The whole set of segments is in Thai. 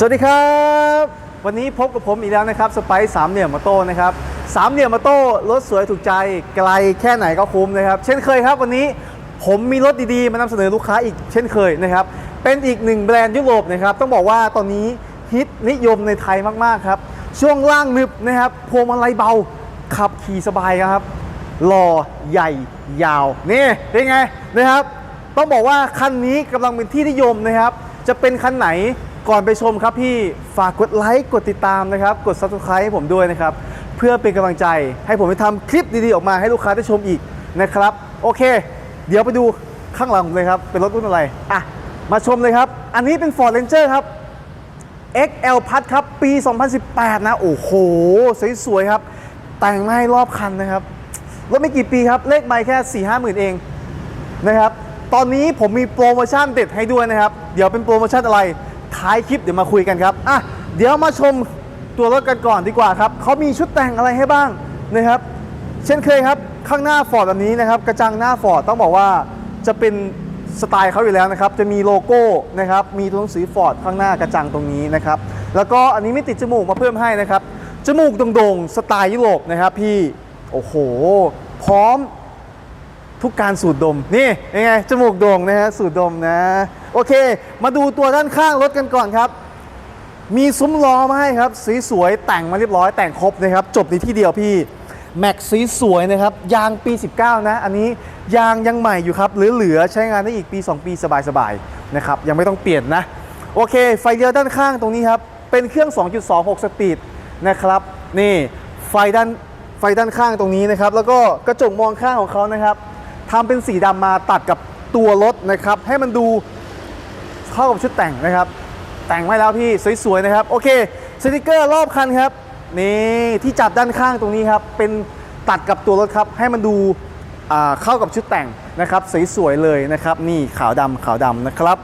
สวัสดีครับ วันนี้พบกับผมอีกแล้วนะครับสไปซ์สามเหลี่ยมมาโต้นะครับสามเหลี่ยมมาโต้รถสวยถูกใจไกลแค่ไหนก็คุ้มนะครับ เช่นเคยครับวันนี้ผมมีรถดีๆ มานำเสนอลูกค้าอีกเช่นเคยนะครับ เป็นอีกหนึ่งแบรนด์ยุโรปนะครับ ต้องบอกว่าตอนนี้ฮิตนิยมในไทยมากๆครับ ช่วงล่างนึบนะครับพวงมาลัยเบาขับขี่สบายครับหล่อใหญ่ยาวนี่เป็นไงนะครับ ต้องบอกว่าคันนี้กำลังเป็นที่นิยมนะครับ จะเป็นคันไหน ก่อนไปชมครับพี่ฝากกดไลค์กดติดตามนะครับ กด subscribe ให้ผมด้วยนะครับ เพื่อเป็นกำลังใจให้ผมได้ทำคลิปดีๆ ออกมาให้ลูกค้าได้ชมอีกนะครับ โอเค เดี๋ยวไปดูข้างหลังผมเลยครับ เป็นรถรุ่นอะไร อะ มาชมเลยครับ อันนี้เป็น Ford Ranger ครับ XL พัดครับ ปี 2018 นะ โอ้โห สวยๆครับ แต่งมาให้รอบคันนะครับ รถไม่กี่ปีครับ เลขไม่แค่ 4 5หมื่นเองนะครับ ตอนนี้ผมมีโปรโมชั่นเด็ดให้ด้วยนะครับ เดี๋ยวเป็นโปรโมชั่นอะไร ท้ายคลิปเดี๋ยวมาคุยกันครับอะเดี๋ยวมาชมตัวรถกันก่อนดีกว่าครับเขามีชุดแต่งอะไรให้บ้างนะครับเช่นเคยครับข้างหน้าฟอร์ดแบบนี้นะครับกระจังหน้าฟอร์ดต้องบอกว่าจะเป็นสไตล์เขาอยู่แล้วนะครับจะมีโลโก้นะครับมีตัวหนังสือฟอร์ดข้างหน้ากระจังตรงนี้นะครับแล้วก็อันนี้ไม่ติดจมูกมาเพิ่มให้นะครับจมูกโด่งๆสไตล์ยุโรปนะครับพี่โอ้โห พร้อมทุกการสูดดมนี่ยังไงจมูกโด่งนะฮะสูดดมนะ อเค มาดูตัวด้านข้างรถกันก่อนครับ มีซุ้มล้อมาให้ครับ สีสวยแต่งมาเรียบร้อยแต่งครบนะครับ จบในที่เดียวพี่แม็กสีสวยนะครับ ยางปี 19 นะ อันนี้ยางยังใหม่อยู่ครับเหลือๆใช้งานได้อีกปี 2 ปีสบายๆนะครับยังไม่ต้องเปลี่ยนนะ โอเค ไฟเลี้ยวด้านข้างตรงนี้ครับ เป็นเครื่อง 2.26 สปีดนะครับนี่ไฟด้านไฟด้านข้างตรงนี้นะครับ แล้วก็กระจกมองข้างของเขานะครับทำเป็นสีดำมาตัดกับตัวรถนะครับ ให้มันดู เข้ากับชุดแต่งนะครับ แต่งไว้แล้วพี่สวยๆนะครับ โอเคสติกเกอร์รอบคันครับนี่ที่จับด้านข้างตรงนี้ครับ เป็นตัดกับตัวรถครับ ให้มันดูเข้ากับชุดแต่งนะครับสวยๆเลยนะครับ นี่ขาวดำขาวดำนะครับ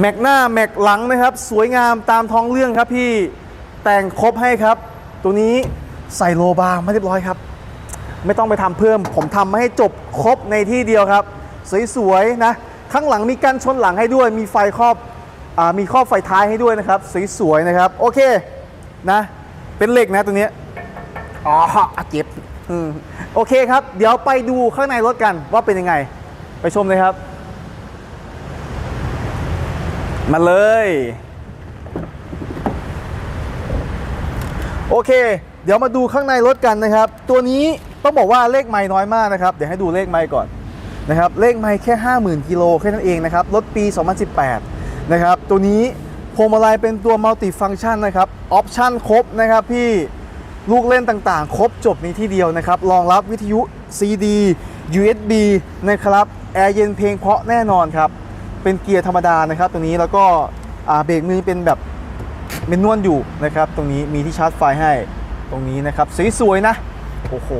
แม็กหน้าแม็กหลังนะครับ สวยงามตามท้องเรื่องครับพี่แต่งครบให้ครับ ตัวนี้ใส่โลบาร์มาเรียบร้อยครับ ไม่ต้องไปทำเพิ่ม ผมทำมาให้จบครบในที่เดียวครับ สวยๆนะ ข้างหลังมีกันชนหลังให้ด้วย มีไฟครอบอมีครอบไฟท้ายให้ด้วยนะครับ สวยๆนะครับ โอเคนะ เป็นเหล็กนะตัวนี้อ๋อเจ็บอโอเคครับ เดี๋ยวไปดูข้างในรถกันว่าเป็นยังไง ไปชมเลยครับ มาเลย โอเค เดี๋ยวมาดูข้างในรถกันนะครับ ตัวนี้ต้องบอกว่าเลขไม้น้อยมากนะครับ เดี๋ยวให้ดูเลขไม้ก่อน นะครับเลขไม้แค่ 50,000กิโลแค่นั้นเองนะครับรถปี 2018 นะครับตัวนี้พวงมาลัยเป็นตัวมัลติฟัง c t ชันนะครับออปชั่นครบนะครับพี่ลูกเล่นต่างๆ ครบจบในที่เดียวนะครับรองรับวิทยุ CD USB นะครับแอร์เย็นเพลงเพราะแน่นอนครับ เป็นเกียร์ธรรมดานะครับตัวนี้แล้วก็เบรกมือเป็นแบบเมนนวลอยู่นะครับ ตรงนี้มีที่ชาร์จไฟให้ตรงนี้นะครับสวยๆนะ โอ้โห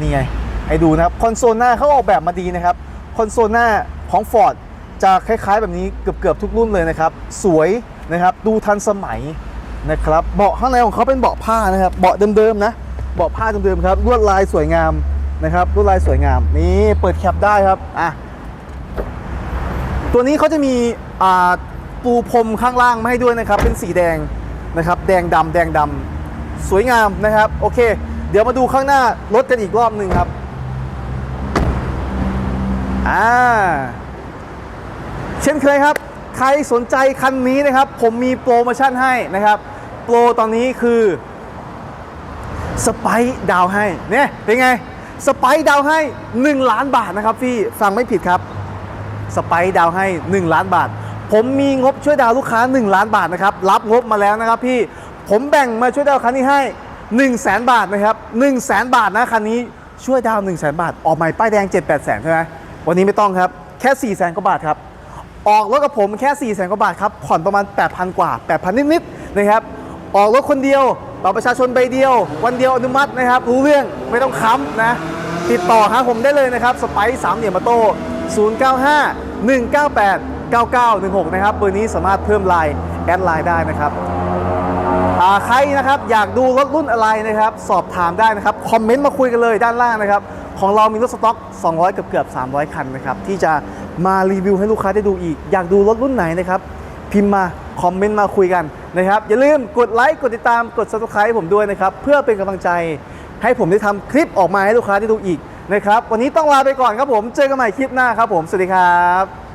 นี่ไง ให้ดูนะครับ คอนโซลหน้าเขาออกแบบมาดีนะครับ คอนโซลหน้าของ Ford จะคล้ายๆ แบบนี้เกือบๆทุกรุ่นเลยนะครับ สวยนะครับดูทันสมัยนะครับเบาะข้างในของเขาเป็นเบาะผ้านะครับเบาะเดิมๆนะเบาะผ้าเดิมๆครับลวดลายสวยงามนะครับลวดลายสวยงามนี่เปิดแคปได้ครับอะตัวนี้เขาจะมีอ่าปูพรมข้างล่างมาให้ด้วยนะครับเป็นสีแดงนะครับแดงดำแดงดำสวยงามนะครับโอเค เดี๋ยวมาดูข้างหน้ารถกันอีกรอบหนึ่งครับ อ่าเช่นเคยครับ ใครสนใจคันนี้นะครับ ผมมีโปรโมชั่นให้นะครับ โปรตอนนี้คือสไปดาวให้เนี่ยเป็นไงสไปดาวให้ 1 ล้านบาทนะครับพี่ฟังไม่ผิดครับสไปดาวให้ 1 ล้านบาท ผมมีงบช่วยดาวลูกค้า 1 ล้านบาทนะครับรับงบมาแล้วนะครับพี่ผมแบ่งมาช่วยดาวคันนี้ให้ 1 0 0 0 0แสนบาทนะครับ 1 0 0 0 0แสนบาทนะคันนี้ช่วยดาว 1 0 0 0 0แสนบาท ออกใหม่ป้ายแดง 7 8แสนใช่ไหม วันนี้ไม่ต้องครับ แค่4 0 0แสนกว่าบาทครับ ออกรถกับผมแค่4 0 0แสนกว่าบาทครับ ผ่อนประมาณ 8,000 กว่า 8,000 นิดๆนะครับ ออกรถคนเดียวบัตรประชาชนใบเดียว วันเดียวอนุมัตินะครับ รู้เรื่องไม่ต้องค้ำนะ ติดต่อหาผมได้เลยนะครับสไปซ์สามเหลี่ยมมาโต้095 198 9916 นะครับเบอร์นี้สามารถเพิ่มไลน์แอดไลน์ได้นะครับใครนะครับอยากดูรถรุ่นอะไรนะครับ สอบถามได้นะครับ คอมเมนต์มาคุยกันเลยด้านล่างนะครับ ของเรามีรถสต็อก 200 เกือบเกือบ300 คันนะครับ ที่จะมารีวิวให้ลูกค้าได้ดูอีก อยากดูรถรุ่นไหนนะครับ พิมพ์มา คอมเมนต์มาคุยกันนะครับ อย่าลืมกดไลค์ กดติดตาม กด subscribe ให้ผมด้วยนะครับ เพื่อเป็นกำลังใจให้ผมได้ทำคลิปออกมาให้ลูกค้าได้ดูอีกนะครับ วันนี้ต้องลาไปก่อนครับผม เจอกันใหม่คลิปหน้าครับผม สวัสดีครับ